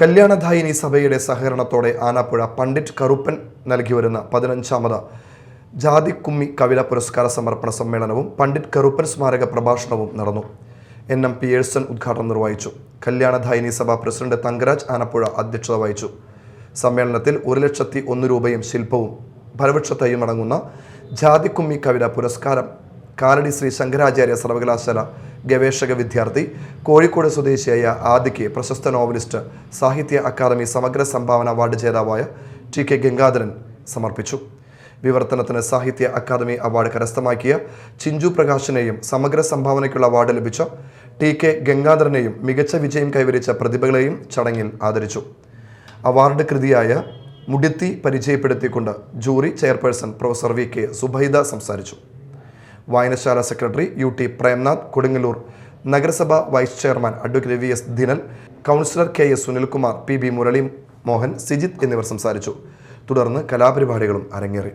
കല്യാണധായിനി സഭയുടെ സഹകരണത്തോടെ ആനാപ്പുഴ പണ്ഡിറ്റ് കറുപ്പൻ നൽകി വരുന്ന പതിനഞ്ചാമത് ജാതി കുമ്മി കവിത പുരസ്കാര സമർപ്പണ സമ്മേളനവും പണ്ഡിറ്റ് കറുപ്പൻ സ്മാരക പ്രഭാഷണവും നടന്നു. എൻ. എം. പിയേഴ്സൺ ഉദ്ഘാടനം നിർവഹിച്ചു. കല്യാണധായിനി സഭ പ്രസിഡന്റ് തങ്കരാജ് ആനപ്പുഴ അധ്യക്ഷത വഹിച്ചു. സമ്മേളനത്തിൽ ഒരു ലക്ഷത്തി ഒന്ന് രൂപയും ശില്പവും ഫലവൃക്ഷത്തെയും അടങ്ങുന്ന ജാതിക്കുമ്മി കവിത പുരസ്കാരം കാലടി ശ്രീ ശങ്കരാചാര്യ സർവകലാശാല ഗവേഷക വിദ്യാർത്ഥി കോഴിക്കോട് സ്വദേശിയായ ആദിക്ക് പ്രശസ്ത നോവലിസ്റ്റ് സാഹിത്യ അക്കാദമി സമഗ്ര സംഭാവന അവാർഡ് ജേതാവായ ടി കെ ഗംഗാധരൻ സമർപ്പിച്ചു. വിവർത്തനത്തിന് സാഹിത്യ അക്കാദമി അവാർഡ് കരസ്ഥമാക്കിയ ചിഞ്ചു പ്രകാശിനെയും സമഗ്ര സംഭാവനയ്ക്കുള്ള അവാർഡ് ലഭിച്ച ടി കെ ഗംഗാധരനെയും മികച്ച വിജയം കൈവരിച്ച പ്രതിഭകളെയും ചടങ്ങിൽ ആദരിച്ചു. അവാർഡ് കൃതിയായ മുടിത്തി പരിചയപ്പെടുത്തിക്കൊണ്ട് jury chairperson professor V K Subaida സംസാരിച്ചു. വായനശാല secretary U T Premnath Kodungallur നഗരസഭ vice chairman advocate V S Dinal councillor K S Sunilkumar P B Murali Mohan Sijith എന്നിവർ സംസാരിച്ചു. തുടർന്ന് കലാപരിപാടികളും അരങ്ങേറി.